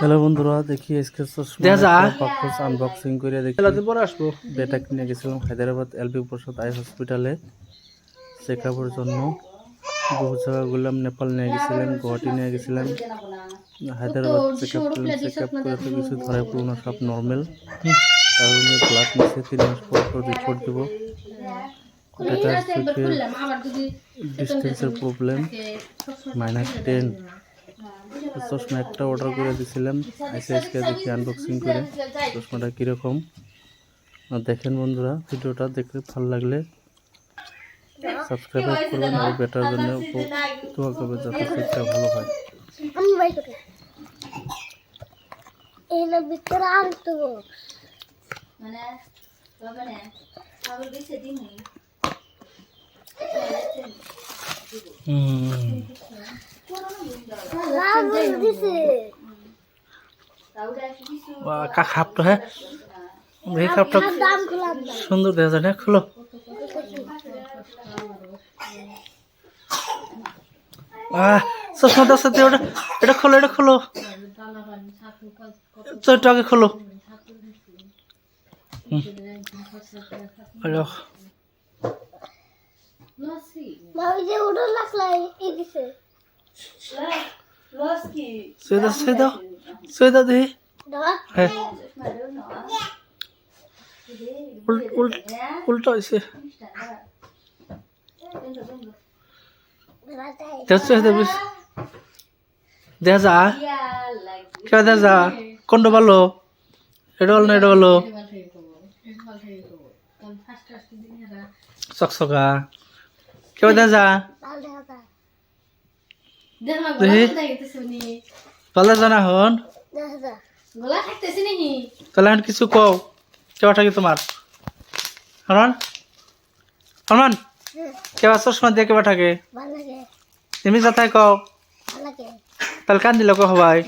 Hello বন্ধুরা দেখি আজকে দেখা যা। বাক্স আনবক্সিং করে দেখি। পরে আসব। বেটা কিনে গেছিলাম হায়দ্রাবাদ প্রসাদ আই হসপিটালে। চেক আপের জন্য বহু জায়গা ঘুরলাম নেপাল নিয়ে গেছিলাম গুয়াহাটি নিয়ে গেছিলাম হায়দ্রাবাদ চেক আপ করলাম চেক আপ করে তো কিছু ধরাই পড়ল না সব নর্মাল তার জন্য ব্লাড নিচ্ছে তিন মাস পর পর রিপোর্ট দেবো। বেটার ডিস্টেন্সের প্রবলেম মাইনাস টেন চশমা একটা অর্ডার করে দিয়েছিলাম আইসে আজকে দেখি আনবক্সিং করে। চশমাটা কীরকম? আর দেখেন বন্ধুরা ভিডিওটা দেখলে ভালো লাগলে সাবস্ক্রাইব করবেন আর বেটার জন্য দোয়া করবেন যাতে সেটটা ভালো হয়। আমি বাই করি এই না ভিতরে আনতো লাভ দিছে কা খাপটা হ্যাঁ এই খাপটা সুন্দর দেখা যায় না খুলো সাথে ওটা এটা খোলো এটা খোলো চোরটা আগে খোলো হুম। শুয়ে দাও শুয়ে দাও শুয়ে দাও দেখি হ্যাঁ উল উল উল্টা হয়েছে দেখ যা কে দেখা যা কোনটা ভালো এটা ভালো না এটা ভালো চকচকা কেউ দেখা যা দেখি ভালো জানা হন। তাহলে এখন কিছু কও কেউ থাকি তোমার। হরমান? হরমান কেবা চশমা দিয়ে কেবা থাকে তুমি যাতাই কও। ভালো লাগে তাহলে কান দিলে কো হবাই